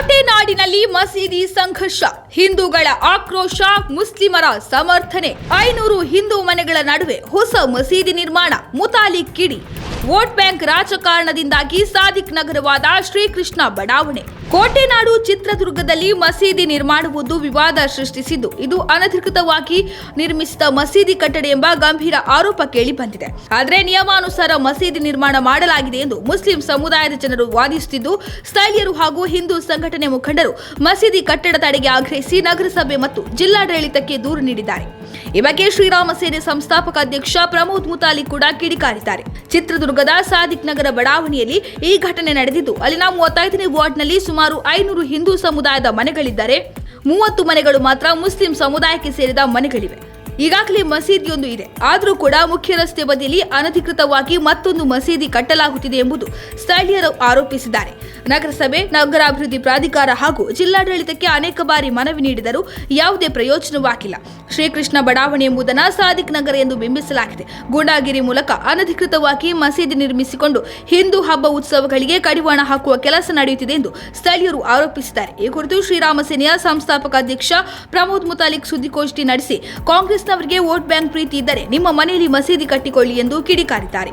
ಕೋಟೆ ನಾಡಿನಲ್ಲಿ ಮಸೀದಿ ಸಂಘರ್ಷ, ಹಿಂದೂಗಳ ಆಕ್ರೋಶ, ಮುಸ್ಲಿಮರ ಸಮರ್ಥನೆ, ಐನೂರು ಹಿಂದೂ ಮನೆಗಳ ನಡುವೆ ಹೊಸ ಮಸೀದಿ ನಿರ್ಮಾಣ, ಮುತಾಲಿಕ್ ಕಿಡಿ. ವೋಟ್ ಬ್ಯಾಂಕ್ ರಾಜಕಾರಣದಿಂದಾಗಿ ಸಾದಿಕ್ ನಗರವಾದ ಶ್ರೀಕೃಷ್ಣ ಬಡಾವಣೆ. ಕೋಟೆನಾಡು ಚಿತ್ರದುರ್ಗದಲ್ಲಿ ಮಸೀದಿ ನಿರ್ಮಾಣವುದು ವಿವಾದ ಸೃಷ್ಟಿಸಿದ್ದು, ಇದು ಅನಧಿಕೃತವಾಗಿ ನಿರ್ಮಿಸಿದ ಮಸೀದಿ ಕಟ್ಟಡ ಎಂಬ ಗಂಭೀರ ಆರೋಪ ಕೇಳಿ ಬಂದಿದೆ ಆದರೆ ನಿಯಮಾನುಸಾರ ಮಸೀದಿ ನಿರ್ಮಾಣ ಮಾಡಲಾಗಿದೆ ಎಂದು ಮುಸ್ಲಿಂ ಸಮುದಾಯದ ಜನರು ವಾದಿಸುತ್ತಿದ್ದು, ಸ್ಥಳೀಯರು ಹಾಗೂ ಹಿಂದೂ ಸಂಘಟನೆ ಮುಖಂಡರು ಮಸೀದಿ ಕಟ್ಟಡ ತಡೆಗೆ ಆಗ್ರಹಿಸಿ ನಗರಸಭೆ ಮತ್ತು ಜಿಲ್ಲಾಡಳಿತಕ್ಕೆ ದೂರು ನೀಡಿದ್ದಾರೆ. ಈ ಬಗ್ಗೆ ಶ್ರೀರಾಮ ಸೇನೆ ಸಂಸ್ಥಾಪಕ ಅಧ್ಯಕ್ಷ ಪ್ರಮೋದ್ ಮುತಾಲಿ ಕೂಡ ಕಿಡಿಕಾರಿದ್ದಾರೆ. ಚಿತ್ರದುರ್ಗದ ಸಾದಿಕ್ ನಗರ ಬಡಾವಣೆಯಲ್ಲಿ ಈ ಘಟನೆ ನಡೆದಿದ್ದು, ಅಲ್ಲಿನ ಮೂವತ್ತೈದನೇ ವಾರ್ಡ್ನಲ್ಲಿ ಸುಮಾರು ಐನೂರು ಹಿಂದೂ ಸಮುದಾಯದ ಮನೆಗಳಿದ್ದರೆ. ಮೂವತ್ತು ಮನೆಗಳು ಮಾತ್ರ ಮುಸ್ಲಿಂ ಸಮುದಾಯಕ್ಕೆ ಸೇರಿದ ಮನೆಗಳಿವೆ. ಈಗಾಗಲೇ ಮಸೀದಿಯೊಂದು ಇದೆ. ಆದರೂ ಕೂಡ ಮುಖ್ಯ ರಸ್ತೆ ಬದಿಯಲ್ಲಿ ಅನಧಿಕೃತವಾಗಿ ಮತ್ತೊಂದು ಮಸೀದಿ ಕಟ್ಟಲಾಗುತ್ತಿದೆ ಎಂಬುದು ಸ್ಥಳೀಯರು ಆರೋಪಿಸಿದ್ದಾರೆ. ನಗರಸಭೆ, ನಗರಾಭಿವೃದ್ಧಿ ಪ್ರಾಧಿಕಾರ ಹಾಗೂ ಜಿಲ್ಲಾಡಳಿತಕ್ಕೆ ಅನೇಕ ಬಾರಿ ಮನವಿ ನೀಡಿದರೂ ಯಾವುದೇ ಪ್ರಯೋಜನವಾಗಿಲ್ಲ. ಶ್ರೀಕೃಷ್ಣ ಬಡಾವಣೆ ಎಂಬುದನ್ನು ಸಾದಿಕ್ ನಗರ ಎಂದು ಬಿಂಬಿಸಲಾಗಿದೆ. ಗೂಂಡಾಗಿರಿ ಮೂಲಕ ಅನಧಿಕೃತವಾಗಿ ಮಸೀದಿ ನಿರ್ಮಿಸಿಕೊಂಡು ಹಿಂದೂ ಹಬ್ಬ ಉತ್ಸವಗಳಿಗೆ ಕಡಿವಾಣ ಹಾಕುವ ಕೆಲಸ ನಡೆಯುತ್ತಿದೆ ಎಂದು ಸ್ಥಳೀಯರು ಆರೋಪಿಸಿದ್ದಾರೆ. ಈ ಕುರಿತು ಶ್ರೀರಾಮ ಸೇನೆಯ ಸಂಸ್ಥಾಪಕ ಅಧ್ಯಕ್ಷ ಪ್ರಮೋದ್ ಮುತಾಲಿಕ್ ಸುದ್ದಿಗೋಷ್ಠಿ ನಡೆಸಿ ಕಾಂಗ್ರೆಸ್ನವರಿಗೆ ವೋಟ್ ಬ್ಯಾಂಕ್ ಪ್ರೀತಿ ಇದ್ದರೆ ನಿಮ್ಮ ಮನೆಯಲ್ಲಿ ಮಸೀದಿ ಕಟ್ಟಿಕೊಳ್ಳಿ ಎಂದು ಕಿಡಿಕಾರಿದ್ದಾರೆ.